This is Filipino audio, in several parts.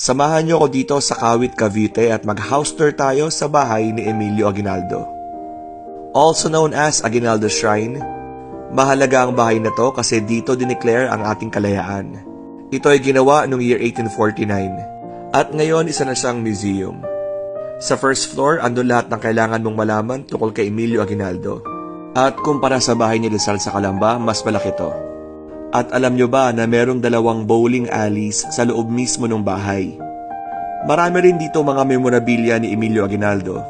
Samahan niyo ako dito sa Kawit, Cavite at mag-house tour tayo sa bahay ni Emilio Aguinaldo. Also known as Aguinaldo Shrine, mahalaga ang bahay na to kasi dito dineclare ang ating kalayaan. Ito ay ginawa noong year 1849 at ngayon isa na siyang museum. Sa first floor, andun lahat ng kailangan mong malaman tungkol kay Emilio Aguinaldo. At kumpara sa bahay ni Rizal sa Calamba, mas malaki to. At alam nyo ba na merong dalawang bowling alleys sa loob mismo ng bahay? Marami rin dito mga memorabilia ni Emilio Aguinaldo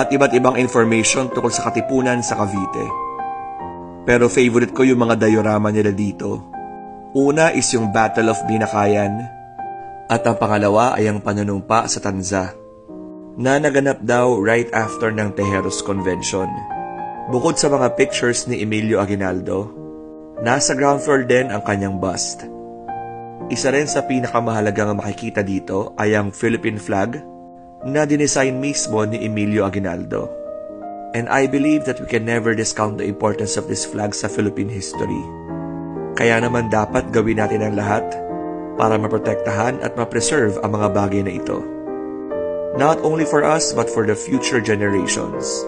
at iba't ibang information tungkol sa katipunan sa Cavite. Pero favorite ko yung mga diorama nila dito. Una is yung Battle of Binakayan at ang pangalawa ay ang panunumpa sa Tanza na naganap daw right after ng Tejeros Convention. Bukod sa mga pictures ni Emilio Aguinaldo, nasa ground floor din ang kanyang bust. Isa rin sa pinakamahalagang makikita dito ay ang Philippine flag na dinesign mismo ni Emilio Aguinaldo. And I believe that we can never discount the importance of this flag sa Philippine history. Kaya naman dapat gawin natin ang lahat para maprotektahan at ma-preserve ang mga bagay na ito. Not only for us but for the future generations.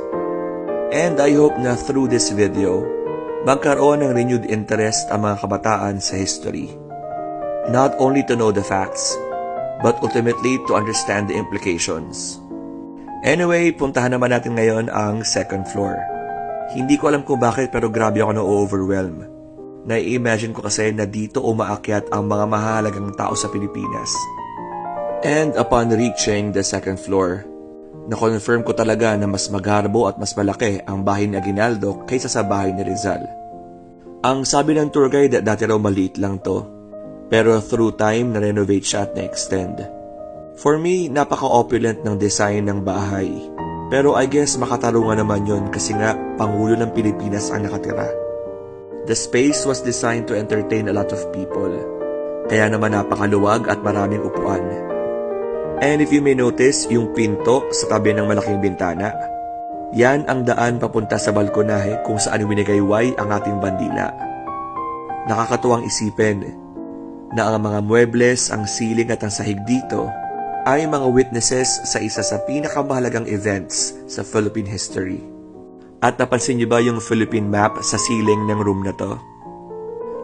And I hope na through this video, magkaroon ng renewed interest ang mga kabataan sa history. Not only to know the facts, but ultimately to understand the implications. Anyway, puntahan naman natin ngayon ang second floor. Hindi ko alam kung bakit pero grabe ako na-overwhelm. Nai-imagine ko kasi na dito umaakyat ang mga mahalagang tao sa Pilipinas. And upon reaching the second floor, na-confirm ko talaga na mas magarbo at mas malaki ang bahay ni Aguinaldo kaysa sa bahay ni Rizal. Ang sabi ng tour guide dati raw maliit lang to, pero through time na-renovate siya at na-extend. For me, napaka-opulent ng design ng bahay. Pero I guess makatarungan naman yon kasi nga Pangulo ng Pilipinas ang nakatira. The space was designed to entertain a lot of people. Kaya naman napakaluwag at maraming upuan. And if you may notice, yung pinto sa tabi ng malaking bintana, yan ang daan papunta sa balkonahe kung saan winigayway ang ating bandila. Nakakatuwang isipin na ang mga muebles, ang ceiling at ang sahig dito ay mga witnesses sa isa sa pinakamahalagang events sa Philippine history. At napansin niyo ba yung Philippine map sa ceiling ng room na to?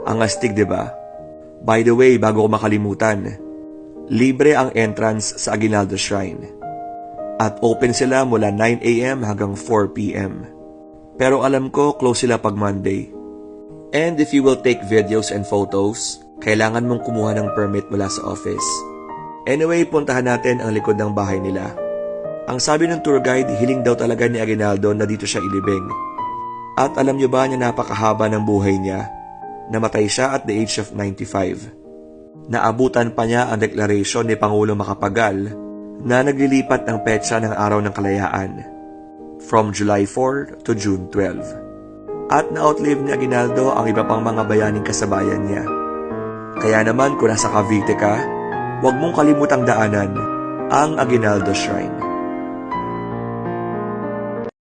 Ang astig, di ba? By the way, bago ko makalimutan, libre ang entrance sa Aguinaldo Shrine. At open sila mula 9am hanggang 4pm. Pero alam ko, close sila pag Monday. And if you will take videos and photos, kailangan mong kumuha ng permit mula sa office. Anyway, puntahan natin ang likod ng bahay nila. Ang sabi ng tour guide, hiling daw talaga ni Aguinaldo na dito siya ilibing. At alam niyo ba niya napakahaba ng buhay niya? Namatay siya at the age of 95. Naabutan pa niya ang deklarasyon ni Pangulo Makapagal na naglilipat ng petsa ng Araw ng Kalayaan from July 4 to June 12. At na-outlive ni Aguinaldo ang iba pang mga bayaning kasabayan niya. Kaya naman kung nasa Cavite ka, huwag mong kalimutang daanan ang Aguinaldo Shrine.